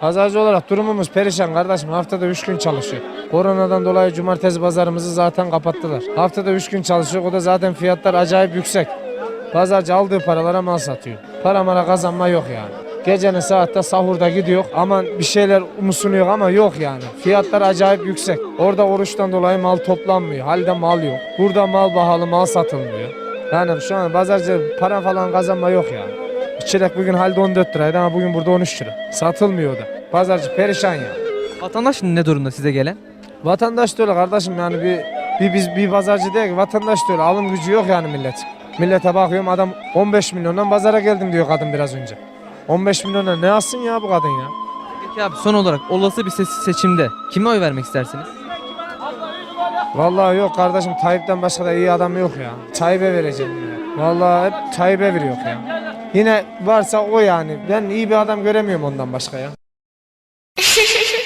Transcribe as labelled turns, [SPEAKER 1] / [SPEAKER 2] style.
[SPEAKER 1] Pazarcı olarak durumumuz perişan kardeşim. Haftada 3 gün çalışıyor. Koronadan dolayı cumartesi pazarımızı zaten kapattılar. Haftada 3 gün çalışıyor. O da zaten fiyatlar acayip yüksek. Pazarcı aldığı paralara mal satıyor. Para mara kazanma yok yani. Gecenin saatte sahurda gidiyor. Aman bir şeyler umusunuyor ama yok yani. Fiyatlar acayip yüksek. Orada oruçtan dolayı mal toplanmıyor. Halde mal yok. Burada mal pahalı mal satılmıyor. Yani şu an pazarcı para falan kazanma yok yani. Çilek bugün halde 14 liraydı ama bugün burada 13 lira. Satılmıyor da. Pazarcı perişan ya.
[SPEAKER 2] Vatandaş ne durumda size gelen?
[SPEAKER 1] Vatandaş da öyle kardeşim yani bir, bir biz bir pazarcı değil ki vatandaş da öyle alım gücü yok yani millet. Millete bakıyorum adam 15 milyondan pazara geldim diyor kadın biraz önce. 15 milyona ne alsın ya bu kadın ya?
[SPEAKER 2] Peki abi son olarak olası bir se- seçimde kime oy vermek istersiniz?
[SPEAKER 1] Vallahi yok kardeşim Tayyip'ten başka da iyi adam yok ya. Tayyip'e vereceğim ya. Vallahi hep Tayyip'e veriyor ya. Yine varsa o yani. Ben iyi bir adam göremiyorum ondan başka ya.